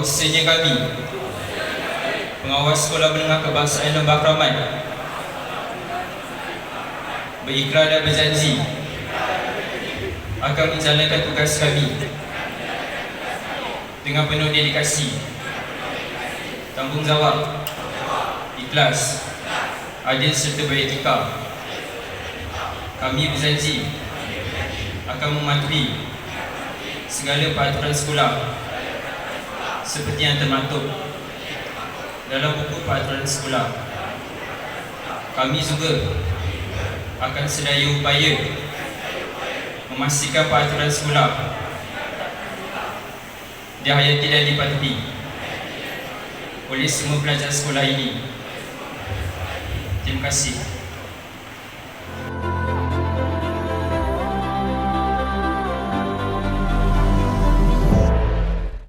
Bahawasanya kami. Pengawas Sekolah Menengah Kebangsaan Lembah Keramat. Berikrar dan berjanji Akan menjalankan tugas kami Dengan penuh dedikasi Tanggungjawab Ikhlas Adil serta beretika Kami berjanji Akan mematuhi Segala peraturan sekolah Seperti yang termaktub Dalam buku peraturan sekolah. Kami juga Akan sedaya upaya Memastikan peraturan sekolah Dihayati dan dipatuhi Oleh semua pelajar sekolah ini. Terima kasih